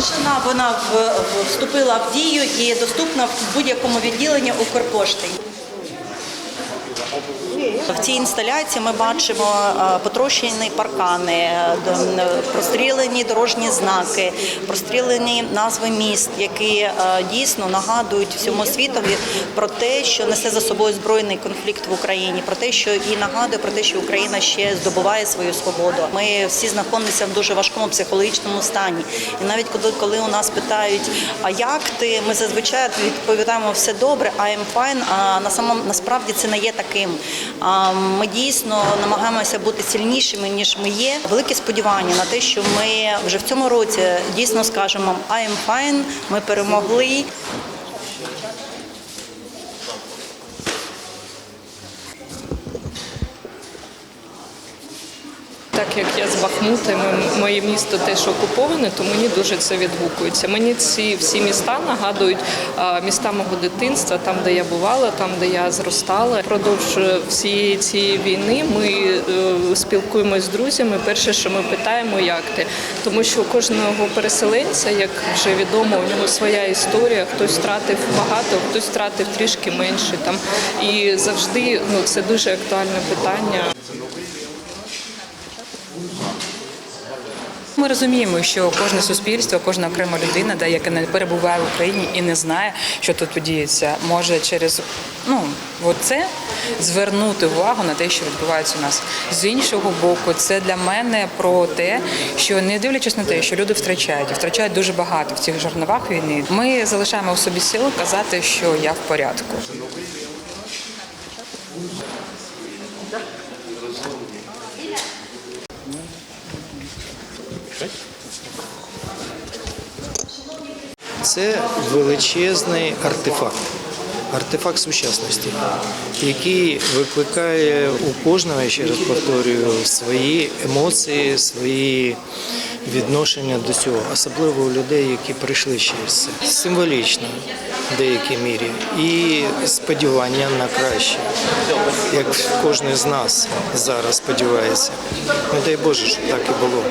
Оголошена, вона вступила в дію і доступна в будь-якому відділенні Укрпошти. В цій інсталяції ми бачимо е, потрощені паркани, е, н- прострілені дорожні знаки, прострілені назви міст, які е, дійсно нагадують всьому світові про те, що несе за собою збройний конфлікт в Україні, про те, що і нагадує про те, що Україна ще здобуває свою свободу. Ми всі знаходимося в дуже важкому психологічному стані. І навіть коли, у нас питають, а як ти, ми зазвичай відповідаємо все добре, am fine, а на самому насправді це не є таким. А, Ми дійсно намагаємося бути сильнішими ніж ми є. Велике сподівання на те, що ми вже в цьому році дійсно скажемо I am fine, ми перемогли. Так як я з Бахмута, моє місто теж окуповане, то мені дуже це відгукується. Мені ці всі міста нагадують міста мого дитинства, там, де я бувала, там, де я зростала. Продовж е, всієї цієї війни ми е, спілкуємось з друзями. Перше, що ми питаємо, як ти, тому що у кожного переселенця, як вже відомо, у нього своя історія. Хтось втратив багато, хтось втратив трішки менше. Там і завжди ну це дуже актуальне питання. Ми розуміємо, що кожне суспільство, кожна окрема людина, да, яка не перебуває в Україні і не знає, що тут подіється, може через ну це звернути увагу на те, що відбувається у нас. З іншого боку, це для мене про те, що не дивлячись на те, що люди втрачають, і втрачають дуже багато в цих жерновах війни. Ми залишаємо в собі сили казати, що я в порядку. Це величезний артефакт, артефакт сучасності, який викликає у кожного, я ще раз повторюю, свої емоції, свої відношення до цього, особливо у людей, які прийшли через це. Символічно в деякій мірі і сподівання на краще, як кожен з нас зараз сподівається. Не дай Боже, щоб так і було.